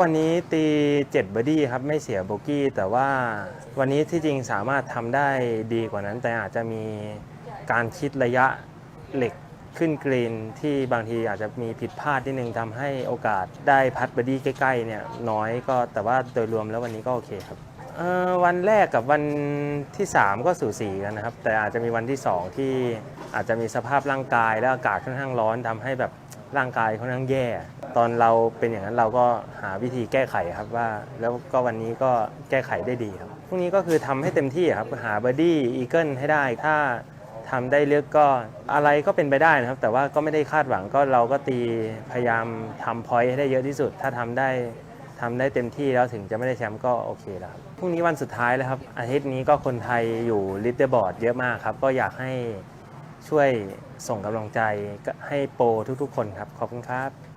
วันนี้ตี7บอร์ดี้ครับไม่เสียโบกี้ แต่ว่าวันนี้ที่จริงสามารถทำได้ดีกว่านั้น แต่อาจจะมีการคิดระยะเหล็กขึ้นกรีนที่บางทีอาจจะมีผิดพลาดนิดนึงทำให้โอกาสได้พัดเบอร์ดี้ใกล้ๆเนี่ยน้อยก็แต่ว่าโดยรวมแล้ววันนี้ก็โอเคครับวันแรกกับวันที่ 3 ก็สูสีกันนะครับ แต่อาจจะมีวันที่ 2 ที่อาจจะมีสภาพร่างกายและอากาศค่อนข้างร้อนทำให้แบบ ร่างกายค่อนข้างแย่ ตอนเราเป็นอย่างนั้นเราก็หาวิธีแก้ไขครับว่า แล้วก็วันนี้ก็แก้ไขได้ดีครับพรุ่งนี้ก็คือทำให้เต็มที่ครับหาเบอดี้อีเกิลให้ได้ถ้าทำได้เลือกก็อะไรก็เป็นไปได้นะครับ แต่ว่าก็ไม่ได้คาดหวังก็เราก็ตีพยายามทำพอยต์ให้ได้เยอะที่สุด ถ้าทำได้ทำได้เต็มที่แล้วถึงจะไม่ได้แชมป์ก็โอเคแล้วครับพรุ่งนี้วันสุดท้ายแล้วครับอาทิตย์นี้ก็คนไทยอยู่ลิเตอร์บอร์ดเยอะมากครับก็อยากให้ ช่วยส่งกำลังใจให้โปรทุกๆ คนครับ ขอบคุณครับ